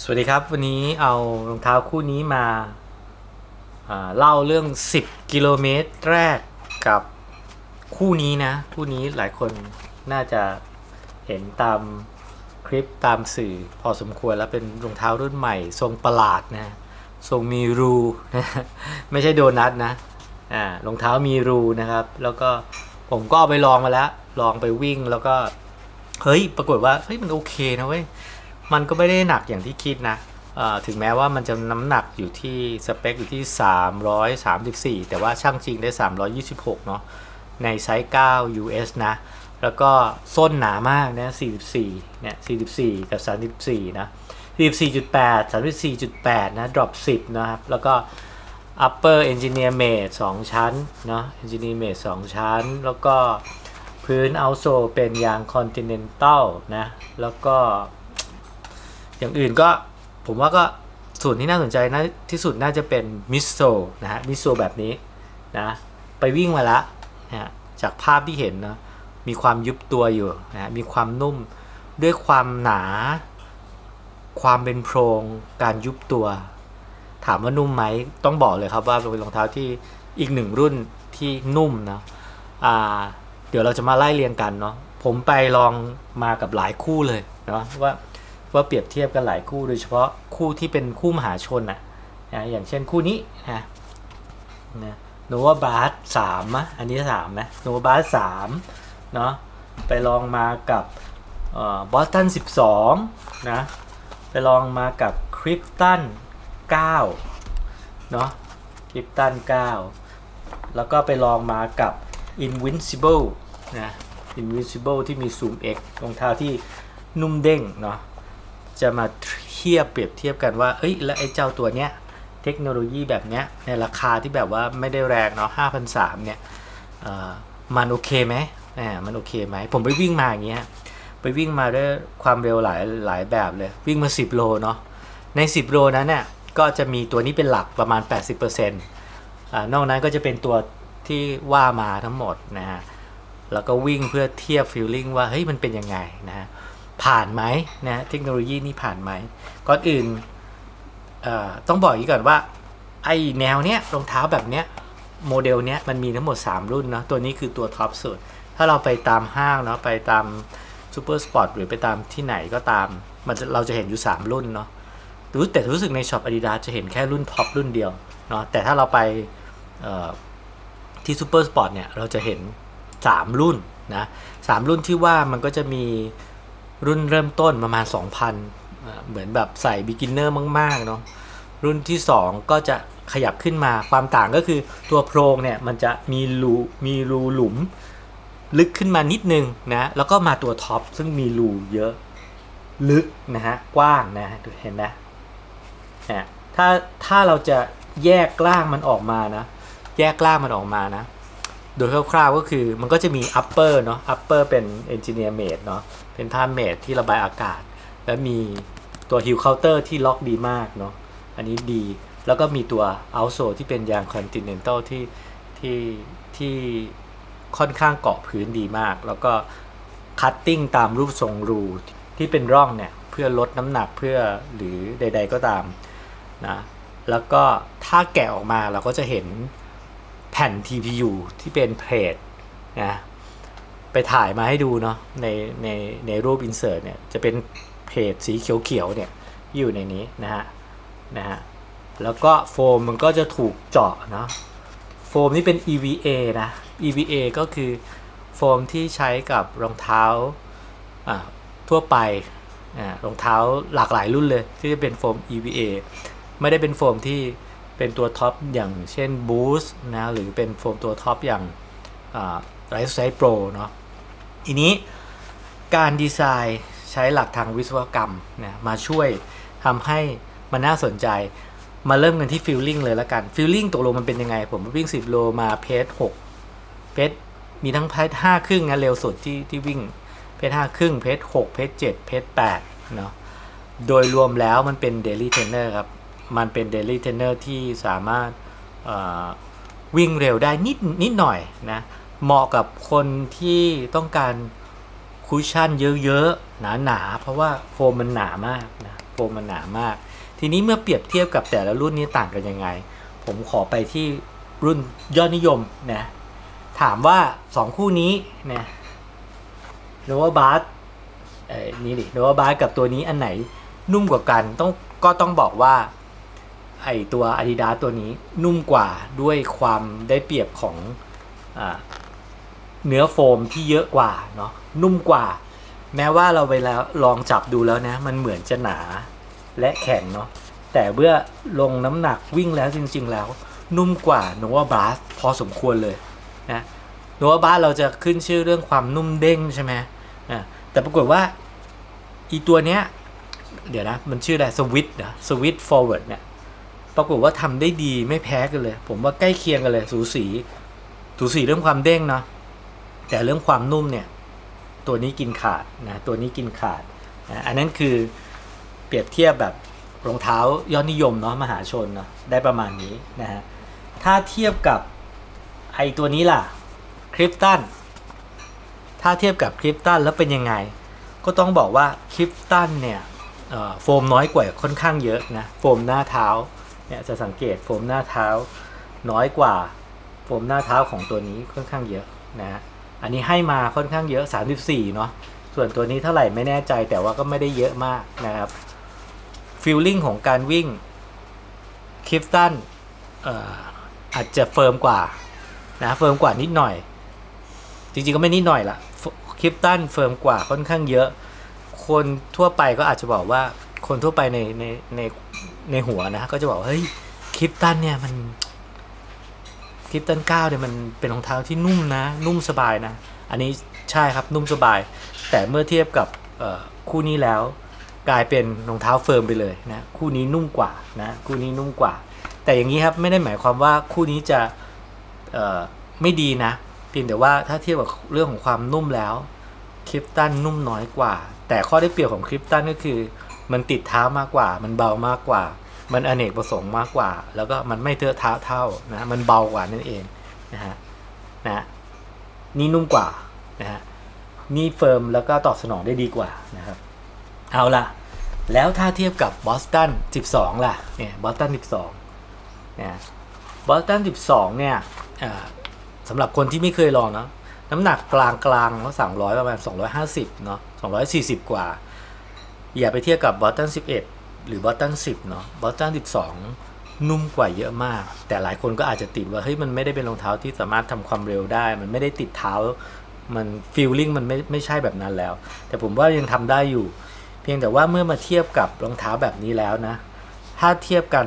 สวัสดีครับ วันนี้เอารองเท้าคู่นี้มาาเล่าเรื่อง 10 กิโลเมตรแรกกับคู่นี้นะ คู่นี้หลายคนน่าจะเห็นตามคลิปตามสื่อพอสมควรแล้วเป็นรองเท้ารุ่นใหม่ ทรงประหลาดนะ ทรงมีรูนะไม่ใช่โดนัทนะอ่ารองเท้ามีรูนะครับ แล้วก็ผมก็ไปลองมาแล้ว ลองไปวิ่งแล้วก็ เฮ้ย ปรากฏว่าเฮ้ยมันโอเคนะเว้ย มันก็ไม่ได้หนักอย่างที่คิดนะถึงแม้ว่ามันจะน้ำหนักอยู่ที่สเปคอยู่ที่ 334 แต่ว่าช่างจริงได้ 326 เนาะในไซส์ 9 US นะ แล้วก็ส้นหนามากนะ44 เนี่ย 44 กับ 34 นะ 44.8 34.8 นะ drop 10 นะครับ แล้วก็ upper engineer made 2 ชั้น เนาะ engineer made 2 ชั้น แล้วก็พื้น outsole เป็นยาง continental นะ แล้วก็ อย่างอื่นก็ผมว่าก็ส่วนที่น่าสนใจนะที่สุดน่าจะเป็นมิสโซนะฮะมิสโซแบบนี้นะไปวิ่งมาละนะฮะจากภาพที่เห็นนะมีความยุบตัวอยู่นะฮะมีความนุ่มด้วยความหนา ความเป็นโพรงการยุบตัว ถามว่านุ่มไหมต้องบอกเลยครับว่าเป็นรองเท้าที่อีกหนึ่งรุ่นที่นุ่มนะอ่าเดี๋ยวเราจะมาไล่เรียงกันเนาะผมไปลองมากับหลายคู่เลยเนาะว่า ว่าเปรียบเทียบกันหลายคู่โดยเฉพาะคู่ที่เป็นคู่มหาชนอะนะอย่างเช่นคู่นี้นะนะโนวาบาสสามะอันนี้สามนะโนวาบาสสามเนาะไปลองมากับบอสตันสิบสองนะ ไปลองมากับคริปตันเก้าเนาะคริปตันเก้าแล้วก็ไปลองมากับ Invincible นะ Invincible ที่มี Zoom X รองเท้าที่นุ่มเด้งเนาะ จะมาเทียบเปรียบเทียบกันว่า เอ้ย แล้วไอ้เจ้าตัวเนี้ย เทคโนโลยีแบบเนี้ย ในราคาที่แบบว่าไม่ได้แรงเนาะห้าพันสามเนี่ยมันโอเคไหมอ่ามันโอเคไหม ผมไปวิ่งมาอย่างเงี้ย ไปวิ่งมาด้วยความเร็วหลายหลายแบบเลย วิ่งมา 10 โลเนาะ ใน 10 โลนั้นเนี่ย ก็จะมีตัวนี้เป็นหลักประมาณ 80%อ่านอกนั้นก็จะเป็นตัวที่ว่ามาทั้งหมดนะฮะ แล้วก็วิ่งเพื่อเทียบฟีลลิ่งว่า เฮ้ย มันเป็นยังไงนะฮะ ผ่านไหมนะเทคโนโลยีนี่ผ่านไหมก่อนอื่นต้องบอกอย่างนี้ก่อนว่าไอแนวเนี้ยรองเท้าแบบเนี้ยโมเดลเนี้ยมันมีทั้งหมด 3 รุ่นเนาะตัวนี้คือตัวท็อปสุด ถ้าเราไปตามห้างเนาะไปตามซูเปอร์สปอร์ตหรือไปตามที่ไหนก็ตามมันเราจะเห็นอยู่ 3 รุ่นเนาะรู้แต่รู้สึกในช็อป Adidas จะเห็นแค่รุ่นท็อปรุ่นเดียวเนาะแต่ถ้าเราไปที่ซูเปอร์สปอร์ตเนี่ยเราจะเห็น 3 รุ่นนะสามรุ่นที่ว่ามันก็จะมี รุ่นเริ่มต้นประมาณ 2,000 เหมือนแบบใส่ beginner มากๆเนาะรุ่นที่ 2 ก็จะขยับขึ้นมาความต่างก็คือตัวโพรงเนี่ยมันจะมีรูมีรูหลุม ลึกขึ้นมานิดนึงนะแล้วก็มาตัวท็อปซึ่งมีรูเยอะลึกนะฮะกว้างนะดูเห็นนะนะถ้าถ้าเราจะแยกกล้างมันออกมานะแยกกล้างมันออกมานะ โดยคร่าวๆก็คือมันก็จะมี upper เนาะ upper เป็น engineer made เนาะ เป็นผ้าเมดที่ระบายอากาศ และมีตัว heel counter ที่ล็อกดีมากเนาะอันนี้ดี แล้วก็มีตัว outsole ที่เป็นยาง continental ที่ที่ที่ค่อนข้างเกาะพื้นดีมาก แล้วก็ cutting ตามรูปทรงรูที่เป็นร่องเนี่ยเพื่อลดน้ำหนักเพื่อหรือใด ๆก็ตามนะแล้วก็ถ้าแกะออกมาเราก็จะเห็นแผ่น TPU ที่เป็นเพลทนะ ไปถ่ายมาให้ดูเนาะในในในรูปอินเสิร์ตเนี่ยจะเป็นเพจสีเขียวๆเนี่ยอยู่ในนี้นะฮะนะฮะแล้วก็โฟมมันก็จะถูกเจาะเนาะโฟมนี่เป็น EVA นะ EVA ก็คือโฟมที่ใช้กับรองเท้าอ่าทั่วไปอ่ารองเท้าหลากหลายรุ่นเลย ที่จะเป็นโฟม EVA ไม่ได้เป็นโฟมที่เป็นตัวท็อปอย่างเช่น Boost นะหรือเป็นโฟมตัวท็อปอย่างไรส์ไซโปรเนาะ ทีนี้การดีไซน์ใช้หลักทางวิศวกรรมนะมาช่วยทำให้มันน่าสนใจ มาเริ่มกันที่ฟิลลิ่งเลยล้วกันฟิลลิ่งตกลงมันเป็นยังไง ผมวิ่ง 10 โลมาเพจ6เพจมีทั้งเพจ5ครึ่งนะเร็วสุดที่ที่วิ่งเพจ5ครึ่งเพจ6เพจ7เพจ8เนาะโดยรวมแล้วมันเป็นเดลี่เทนเนอร์ครับ มันเป็นเดลี่เทนเนอร์ที่สามารถวิ่งเร็วได้นิดนิดหน่อยนะ เหมาะกับคนที่ต้องการคุชชั่นเยอะๆ หนาๆ เพราะว่าโฟมมันหนามากนะโฟมมันหนามาก ทีนี้เมื่อเปรียบเทียบกับแต่ละรุ่นนี้ต่างกันยังไง ผมขอไปที่รุ่นยอดนิยมนะถามว่าสองคู่นี้นะโนวาบาสเอ้นี่ดิโนวาบาสกับตัวนี้อันไหนนุ่มกว่ากันต้องก็ต้องบอกว่าไอตัว Adidas ตัวนี้นุ่มกว่าด้วยความได้เปรียบของอา เนื้อโฟมที่เยอะกว่าเนาะนุ่มกว่า แม้ว่าเราไปแล้วลองจับดูแล้วนะมันเหมือนจะหนาและแข็งเนาะแต่เมื่อลงน้ำหนักวิ่งแล้วจริง ๆ แล้ว นุ่มกว่าโนวาบาสพอสมควรเลยนะโนวาบาสเราจะขึ้นชื่อเรื่องความนุ่มเด้งใช่ไหมอะแต่ปรากฏว่าอีตัวเนี้ยเดี๋ยวนะ มันชื่ออะไรสวิตนะสวิตฟอร์เวิร์ดเนี่ยปรากฏว่าทำได้ดีไม่แพ้กันเลย ผมว่าใกล้เคียงกันเลย สูสี สูสีเรื่องความเด้งเนาะ แต่เรื่องความนุ่มเนี่ยตัวนี้กินขาดนะตัวนี้กินขาดนะอันนั้นคือเปรียบเทียบแบบรองเท้ายอดนิยมเนาะมหาชนเนาะได้ประมาณนี้นะฮะถ้าเทียบกับไอตัวนี้ล่ะคริปตันถ้าเทียบกับคริปตันแล้วเป็นยังไง ก็ต้องบอกว่าคริปตันเนี่ยโฟมน้อยกว่าค่อนข้างเยอะนะโฟมหน้าเท้าเนี่ยจะสังเกตโฟมหน้าเท้าน้อยกว่าโฟมหน้าเท้าของตัวนี้ค่อนข้างเยอะนะฮะ อันนี้ให้มาค่อนข้างเยอะ 34 เนาะ ส่วนตัวนี้เท่าไหร่ไม่แน่ใจแต่ว่าก็ไม่ได้เยอะมากนะครับฟีลลิ่งของการวิ่งคริปตันอาจจะเฟิร์มกว่านะเฟิร์มกว่านิดหน่อย จริงๆก็ไม่นิดหน่อยละคริปตันเฟิร์มกว่าค่อนข้างเยอะ คนทั่วไปก็อาจจะบอกว่าคนทั่วไปในในในในหัวนะก็จะบอกเฮ้ยคริปตันเนี่ยมัน คริปตันเก้าเนี่ยมันเป็นรองเท้าที่นุ่มนะ นุ่มสบายนะ อันนี้ใช่ครับนุ่มสบาย แต่เมื่อเทียบกับคู่นี้แล้ว กลายเป็นรองเท้าเฟิร์มไปเลยนะคู่นี้นุ่มกว่านะคู่นี้นุ่มกว่า แต่อย่างนี้ครับไม่ได้หมายความว่าคู่นี้จะไม่ดีนะเพียงแต่ว่าถ้าเทียบกับเรื่องของความนุ่มแล้วคริปตันนุ่มน้อยกว่า แต่ข้อได้เปรียบของคริปตันก็คือ มันติดเท้ามากกว่า มันเบามากกว่า มันอเนกประสงค์มากกว่า แล้วก็มันไม่เทอะท้าเท่านะมันเบากว่านั่นเองนะฮะนะนี่นุ่มกว่านะฮะนี่เฟิร์มแล้วก็ตอบสนองได้ดีกว่านะครับ เอาล่ะ แล้วถ้าเทียบกับบอสตัน 12 ล่ะเนี่ยบอสตัน 12เนี่ยบอสตัน 12 เนี่ยสำหรับคนที่ไม่เคยลองเนาะน้ำหนักกลางกลางก็สั่งร้อยประมาณ 250 เนาะ240 กว่า อย่าไปเทียบกับบอสตัน 11 หรือบอสตัน10 เนาะบอสตัน12 นุ่มกว่าเยอะมาก แต่หลายคนก็อาจจะติดว่าเฮ้ยมันไม่ได้เป็นรองเท้าที่สามารถทำความเร็วได้ มันไม่ได้ติดเท้า มันฟีลลิ่งมันไม่ไม่ใช่แบบนั้นแล้ว แต่ผมว่ายังทำได้อยู่ เพียงแต่ว่าเมื่อมาเทียบกับรองเท้าแบบนี้แล้วนะ ถ้าเทียบกัน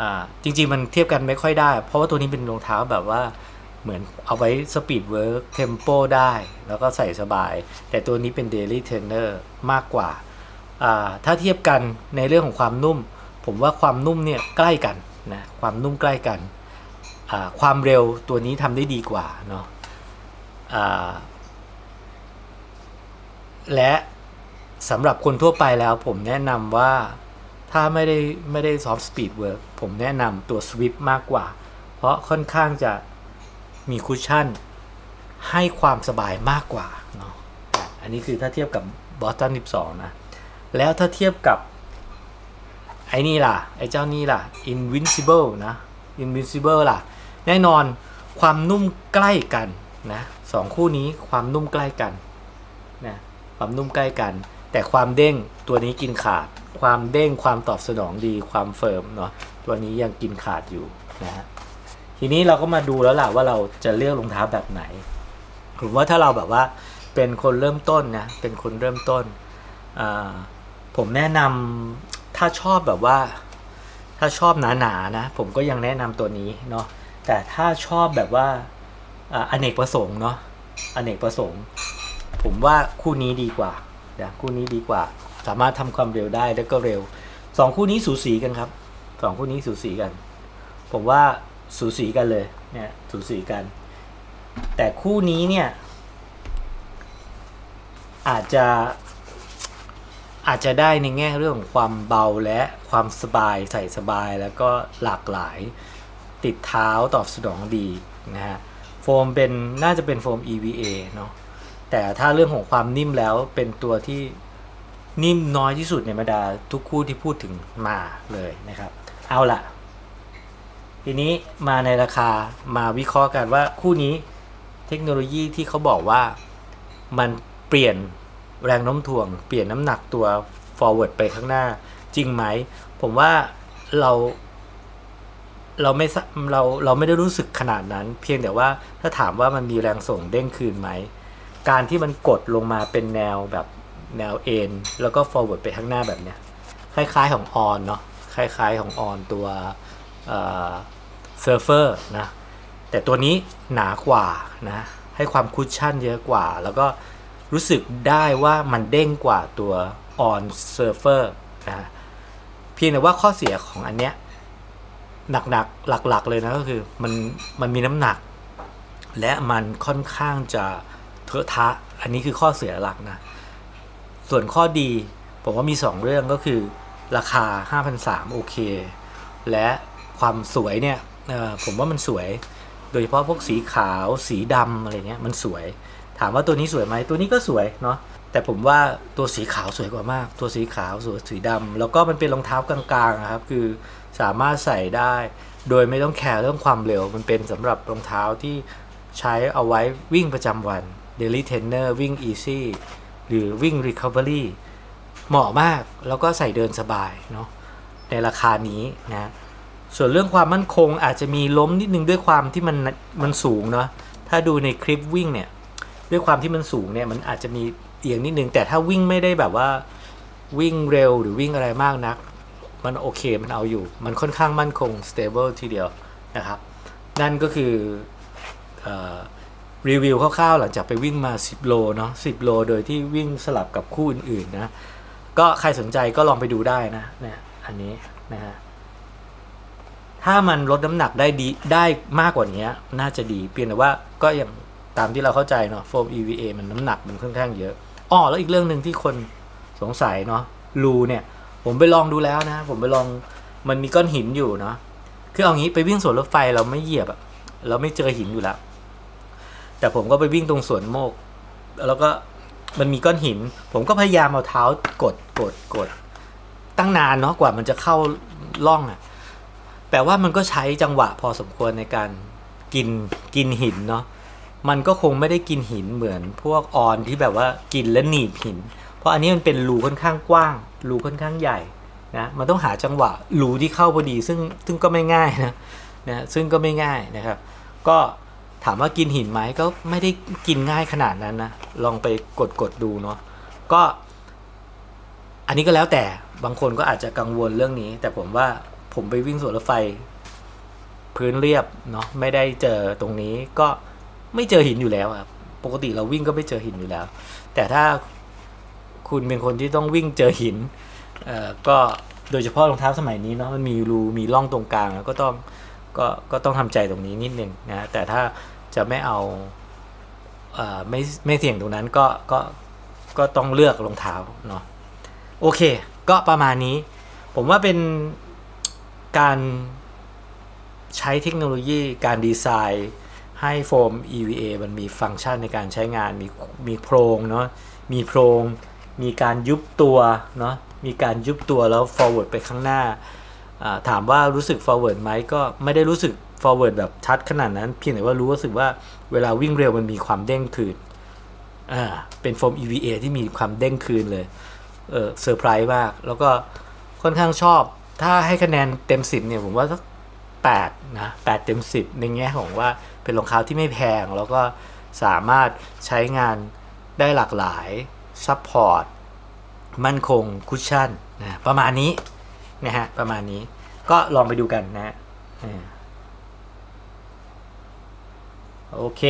อ่าจริงๆ มันเทียบกันไม่ค่อยได้ เพราะว่าตัวนี้เป็นรองเท้าแบบว่าเหมือนเอาไว้สปีดเวิร์กเทมโปได้ แล้วก็ใส่สบาย แต่ตัวนี้เป็นเดลี่เทรนเนอร์มากกว่า ถ้าเทียบกันในเรื่องของความนุ่ม ผมว่าความนุ่มเนี่ยใกล้กันนะความนุ่มใกล้กัน ความเร็วตัวนี้ทำได้ดีกว่าเนาะและสำหรับคนทั่วไปแล้วผมแนะนำว่าถ้าไม่ได้ไม่ได้ซอฟต์สปีดเวิร์กผมแนะนำตัว Swift มากกว่า เพราะค่อนข้างจะมีคุชชั่นให้ความสบายมากกว่าเนาะอันนี้คือถ้าเทียบกับบอสตัน12 นะ แล้วถ้าเทียบกับ ไอ้นี่ล่ะ ไอ้เจ้านี่ล่ะ Invincible นะ Invincible ล่ะ แน่นอนความนุ่มใกล้กันนะสองคู่นี้ความนุ่มใกล้กันนะความนุ่มใกล้กัน แต่ความเด้งตัวนี้กินขาด ความเด้งความตอบสนองดีความเฟิร์มเนาะตัวนี้ยังกินขาดอยู่นะฮะทีนี้เราก็มาดูแล้วล่ะว่าเราจะเลือกรองเท้าแบบไหนผมว่าถ้าเราแบบว่าเป็นคนเริ่มต้นนะเป็นคนเริ่มต้นอ่า ผมแนะนำถ้าชอบแบบว่า ถ้าชอบหนาๆนะ ผมก็ยังแนะนำตัวนี้เนาะแต่ถ้าชอบแบบว่าอ่าอเนกประสงค์เนาะอเนกประสงค์ ผมว่าคู่นี้ดีกว่านะคู่นี้ดีกว่า สามารถทำความเร็วได้แล้วก็เร็วสองคู่นี้สูสีกันครับสองคู่นี้สูสีกัน ผมว่าสูสีกันเลยเนี่ยสูสีกัน แต่คู่นี้เนี่ยอาจจะ อาจจะได้ในแง่เรื่องของความเบาและความสบายใส่สบายแล้วก็หลากหลายติดเท้าตอบสนองดีนะฮะโฟมเป็นน่าจะเป็นโฟม EVA เนาะแต่ถ้าเรื่องของความนิ่มแล้วเป็นตัวที่นิ่มน้อยที่สุดในบรรดาทุกคู่ที่พูดถึงมาเลยนะครับ เอาละทีนี้มาในราคามาวิเคราะห์กันว่าคู่นี้เทคโนโลยีที่เขาบอกว่ามันเปลี่ยน แรงโน้มถ่วง เปลี่ยนน้ำหนักตัว forward ไปข้างหน้า จริงไหม ผมว่าเรา เราไม่เราเราไม่ได้รู้สึกขนาดนั้น เพียงแต่ว่าถ้าถามว่ามันมีแรงส่งเด้งคืนไหม การที่มันกดลงมาเป็นแนวแบบแนวเอ็นแล้วก็ forward ไปข้างหน้าแบบเนี้ยคล้ายๆของออนเนาะคล้ายๆของออนตัวเซิร์ฟเฟอร์นะแต่ตัวนี้หนากว่านะให้ความคุชชั่นเยอะกว่า แล้วก็ รู้สึกได้ว่ามันเด้งกว่าตัวออนเซิร์เฟอร์นะเพียงแต่ว่าข้อเสียของอันเนี้ยหนักๆหลักๆเลยนะก็คือมันมันมีน้ำหนัก และมันค่อนข้างจะเทอะทะ อันนี้คือข้อเสียหลักนะ ส่วนข้อดี ผมว่ามี 2 เรื่องก็คือ ราคา 5,300 โอเค และความสวยเนี่ยผมว่ามันสวย โดยเฉพาะพวกสีขาวสีดำอะไรเงี้ยมันสวย ถามว่าตัวนี้สวยไหมตัวนี้ก็สวยเนาะแต่ผมว่าตัวสีขาวสวยกว่ามาก ตัวสีขาวสวยสีดำแล้วก็มันเป็นรองเท้ากลางๆครับคือสามารถใส่ได้ โดยไม่ต้องแคร์เรื่องความเร็ว มันเป็นสำหรับรองเท้าที่ใช้เอาไว้วิ่งประจำวัน daily trainer วิ่ง easy หรือวิ่ง recovery เหมาะมากแล้วก็ใส่เดินสบายเนาะในราคานี้นะส่วนเรื่องความมั่นคงอาจจะมีล้มนิดนึงด้วยความที่มันมันสูงเนาะถ้าดูในคลิปวิ่งเนี่ย ด้วยความที่มันสูงเนี่ยมันอาจจะมีเอียงนิดนึง แต่ถ้าวิ่งไม่ได้แบบว่าวิ่งเร็วหรือวิ่งอะไรมากนัก มันโอเคมันเอาอยู่ มันค่อนข้างมั่นคง stable ทีเดียวนะครับ นั่นก็คือออรีวิวคร่าวๆหลังจากไปวิ่งมา 10 โลเนาะ10 โล โดยที่วิ่งสลับกับคู่อื่นๆนะ ก็ใครสนใจก็ลองไปดูได้นะเนี่ยอันนี้นะฮะถ้ามันลดน้ำหนักได้ดีได้มากกว่านี้น่าจะดีเพียงแต่ว่าก็อย่าง ตามที่เราเข้าใจเนาะโฟม EVA มันน้ำหนักมันค่อนข้างเยอะอ้อแล้วอีกเรื่องหนึ่งที่คนสงสัยเนาะรูเนี่ย ผมไปลองดูแล้วนะ ผมไปลองมันมีก้อนหินอยู่เนาะคือเอางี้ไปวิ่งสวนรถไฟเราไม่เหยียบอะเราไม่เจอหินอยู่แล้ว แต่ผมก็ไปวิ่งตรงสวนโมก แล้วก็มันมีก้อนหิน ผมก็พยายามเอาเท้ากดกดกด ตั้งนานเนาะกว่ามันจะเข้าร่องอะแปลว่ามันก็ใช้จังหวะพอสมควรในการกินกินหินเนาะ มันก็คงไม่ได้กินหินเหมือนพวกออนที่แบบว่ากินแล้วหนีบหิน เพราะอันนี้มันเป็นรูค่อนข้างกว้าง รูค่อนข้างใหญ่นะมันต้องหาจังหวะรูที่เข้าพอดี ซึ่งซึ่งก็ไม่ง่ายนะนะซึ่งก็ไม่ง่ายนะครับ ก็ถามว่ากินหินไหมก็ไม่ได้กินง่ายขนาดนั้นนะลองไปกดกดดูเนาะก็อันนี้ก็แล้วแต่บางคนก็อาจจะกังวลเรื่องนี้ แต่ผมว่าผมไปวิ่งสวนรถไฟ พื้นเรียบเนาะไม่ได้เจอตรงนี้ก็ ไม่เจอหินอยู่แล้วครับปกติเราวิ่งก็ไม่เจอหินอยู่แล้ว แต่ถ้าคุณเป็นคนที่ต้องวิ่งเจอหินเอ่อก็โดยเฉพาะรองเท้าสมัยนี้เนาะมันมีรูมีร่องตรงกลางแล้วก็ต้องก็ก็ต้องทำใจตรงนี้นิดนึงนะแต่ถ้าจะไม่เอาเอ่อไม่ไม่เสี่ยงตรงนั้นก็ก็ก็ต้องเลือกรองเท้าเนาะโอเค ก็ประมาณนี้ ผมว่าเป็นการใช้เทคโนโลยีการดีไซน์ ให้โฟม EVA มันมีฟังก์ชันในการใช้งาน มีมีโพรงเนาะ มีโพรง มีการยุบตัวเนาะ มีการยุบตัวแล้ว forward ไปข้างหน้า ถามว่ารู้สึก forward ไหมก็ไม่ได้รู้สึก forward แบบชัดขนาดนั้น เพียงแต่ว่ารู้สึกว่าเวลาวิ่งเร็วมันมีความเด้งคืน อ่า เป็นโฟม EVA ที่มีความเด้งคืนเลย เออเซอร์ไพรส์มาก แล้วก็ค่อนข้างชอบ ถ้าให้คะแนนเต็มสิบเนี่ยผมว่าสัก แปดนะแปดเต็มสิบในแง่ของว่าเป็นรองเท้าที่ไม่แพง แล้วก็สามารถใช้งานได้หลากหลายซัพพอร์ตมั่นคงคุชชั่นนะประมาณนี้นะฮะประมาณนี้ก็ลองไปดูกันนะโอเค